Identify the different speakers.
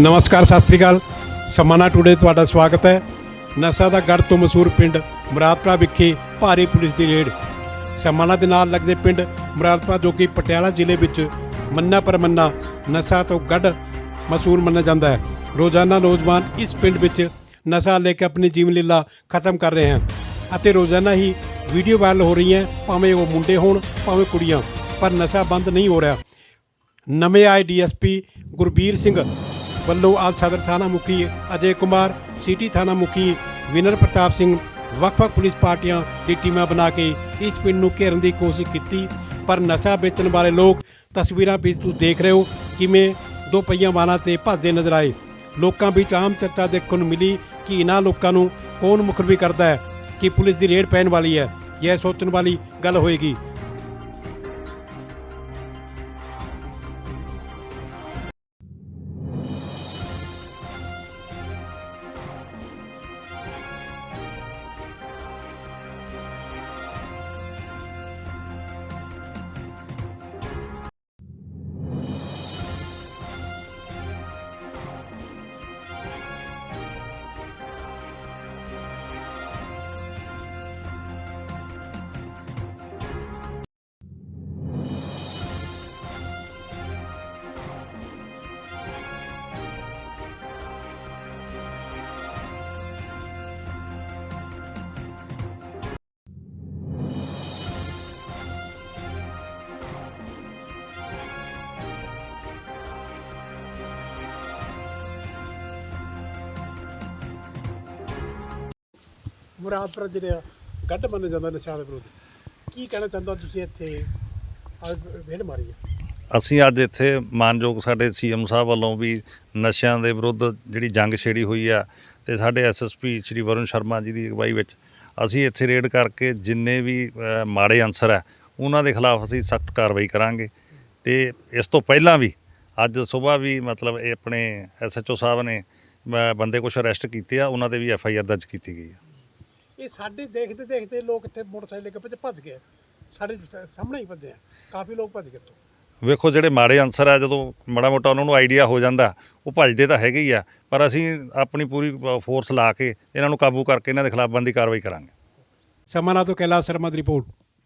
Speaker 1: ਨਮਸਕਾਰ, ਸਤਿ ਸ੍ਰੀ ਅਕਾਲ। ਸਮਾਨਾ ਟੂਡੇ ਤੁਹਾਡਾ ਸਵਾਗਤ ਹੈ। ਨਸ਼ਾ ਦਾ ਗੜ ਤੋਂ ਮਸ਼ਹੂਰ ਪਿੰਡ ਮੁਰਾਦਪੁਰਾ ਵਿਖੇ ਭਾਰੀ ਪੁਲਿਸ ਦੀ ਰੇਡ। ਸਮਾਨਾ ਦੇ ਨਾਲ ਲੱਗਦੇ ਪਿੰਡ ਮੁਰਾਦਪੁਰਾ, ਜੋ ਕਿ ਪਟਿਆਲਾ ਜ਼ਿਲ੍ਹੇ ਵਿੱਚ ਮੰਨਾ ਪਰਮੰਨਾ ਨਸ਼ਾ ਤੋਂ ਗੜ ਮਸ਼ਹੂਰ ਮੰਨਿਆ ਜਾਂਦਾ ਹੈ। ਰੋਜ਼ਾਨਾ ਨੌਜਵਾਨ ਇਸ ਪਿੰਡ ਵਿੱਚ ਨਸ਼ਾ ਲੈ ਕੇ ਆਪਣੀ ਜੀਵਨ ਲੀਲਾ ਖਤਮ ਕਰ ਰਹੇ ਹਨ ਅਤੇ ਰੋਜ਼ਾਨਾ ਹੀ ਵੀਡੀਓ ਵਾਇਰਲ ਹੋ ਰਹੀ ਹੈ ਭਾਵੇਂ ਉਹ ਮੁੰਡੇ ਹੋਣ, ਭਾਵੇਂ ਕੁੜੀਆਂ, ਪਰ ਨਸ਼ਾ ਬੰਦ ਨਹੀਂ ਹੋ ਰਿਹਾ। ਨਵੇਂ ਆਏ ਡੀਐਸਪੀ ਗੁਰਬੀਰ ਸਿੰਘ ਵੱਲੋਂ ਅੱਜ ਸਦਰ ਥਾਣਾ ਮੁਖੀ ਅਜੇ ਕੁਮਾਰ, ਸਿਟੀ ਥਾਣਾ ਮੁਖੀ ਵਿਨਰ ਪ੍ਰਤਾਪ ਸਿੰਘ, ਵੱਖ-ਵੱਖ ਪੁਲਿਸ ਪਾਰਟੀਆਂ ਦੀ ਟੀਮਾਂ ਬਣਾ ਕੇ ਇਸ ਪਿੰਡ ਨੂੰ ਘੇਰਨ ਦੀ ਕੋਸ਼ਿਸ਼ ਕੀਤੀ। ਪਰ ਨਸ਼ਾ ਵੇਚਣ ਵਾਲੇ ਲੋਕ ਤਸਵੀਰਾਂ ਵਿੱਚ ਤੁਸੀਂ ਦੇਖ ਰਹੇ ਹੋ ਕਿਵੇਂ ਦੋ ਪਹੀਆਂ ਵਾਹਨਾਂ ਤੇ ਭੱਜਦੇ ਨਜ਼ਰ ਆਏ। ਲੋਕਾਂ ਵਿੱਚ ਆਮ ਚਰਚਾ ਦੇਖਣ ਨੂੰ ਮਿਲੀ ਕਿ ਇਹਨਾਂ ਲੋਕਾਂ ਨੂੰ ਕੌਣ ਮੁਖਰਬੀ ਕਰਦਾ ਹੈ, ਕਿ ਪੁਲਿਸ ਦੀ ਰੇਡ ਪੈਣ ਵਾਲੀ ਹੈ। ਇਹ ਸੋਚਣ ਵਾਲੀ ਗੱਲ ਹੋਏਗੀ। ਮੁਰਾਦਪੁਰ ਜਿਹੜਾ ਗੱਡ ਮੰਨਿਆ ਜਾਂਦਾ ਨਸ਼ਾ ਦੇ ਵਿਰੁੱਧ। ਕੀ ਕਹਿਣਾ ਚਾਹੁੰਦਾ ਤੁਸੀਂ ਇੱਥੇ? ਅੱਜ ਵੇੜ ਮਾਰੀ ਹੈ
Speaker 2: ਅਸੀਂ ਅੱਜ ਇੱਥੇ ਮਾਨਯੋਗ ਸਾਡੇ ਸੀਐਮ ਸਾਹਿਬ ਵੱਲੋਂ ਵੀ ਨਸ਼ਿਆਂ ਦੇ ਵਿਰੁੱਧ ਜਿਹੜੀ ਜੰਗ ਛੇੜੀ ਹੋਈ ਆ ਤੇ ਸਾਡੇ ਐਸਐਸਪੀ ਸ਼੍ਰੀ ਵਰੁਣ ਸ਼ਰਮਾ ਜੀ ਦੀ ਅਗਵਾਈ ਵਿੱਚ ਅਸੀਂ ਇੱਥੇ ਰੇਡ ਕਰਕੇ ਜਿੰਨੇ ਵੀ ਅ, ਮਾੜੇ ਅਨਸਰ ਆ ਉਹਨਾਂ ਦੇ ਖਿਲਾਫ ਅਸੀਂ ਸਖਤ ਕਾਰਵਾਈ ਕਰਾਂਗੇ। ਤੇ ਇਸ ਤੋਂ ਪਹਿਲਾਂ ਵੀ ਅੱਜ ਸਵੇਰ ਵੀ ਮਤਲਬ ਇਹ ਆਪਣੇ ਐਸਐਚਓ ਸਾਹਿਬ ਨੇ ਅ, ਬੰਦੇ ਕੁਝ ਅਰੈਸਟ ਕੀਤੇ ਆ ਉਹਨਾਂ ਤੇ ਵੀ ਐਫਆਈਆਰ ਦਰਜ ਕੀਤੀ ਗਈ ਆ।
Speaker 1: ਇਹ ਸਾਡੇ ਦੇਖਦੇ ਦੇਖਦੇ ਲੋਕ ਇੱਥੇ ਮੋਟਰਸਾਈਕਲ ਲੈ ਕੇ ਪਿੱਛੇ ਭੱਜ ਗਏ ਸਾਡੇ ਸ- ਸਾਹਮਣੇ ਹੀ ਭੱਜੇ ਆ। ਕਾਫੀ ਲੋਕ ਭੱਜ ਗਏ ਤੋਂ
Speaker 2: ਵੇਖੋ ਜਿਹੜੇ ਮਾੜੇ ਅਨਸਰ ਆ ਜਦੋਂ ਮਾੜਾ ਮੋਟਾ ਉਹਨਾਂ ਨੂੰ ਆਈਡੀਆ ਹੋ ਜਾਂਦਾ ਉਹ ਭੱਜਦੇ ਤਾਂ ਹੈਗੇ ਹੀ ਆ ਪਰ ਅਸੀਂ ਆਪਣੀ ਪੂਰੀ ਫੋਰਸ ਲਾ ਕੇ ਇਹਨਾਂ ਨੂੰ ਕਾਬੂ ਕਰਕੇ ਇਹਨਾਂ ਦੇ ਖਿਲਾਫ ਬੰਦੀ ਕਾਰਵਾਈ ਕਰਾਂਗੇ।
Speaker 1: ਸਮਾਨਾ ਤੋਂ ਕੈਲਾਸ਼ ਸ਼ਰਮਾ ਦੀ ਰਿਪੋਰਟ।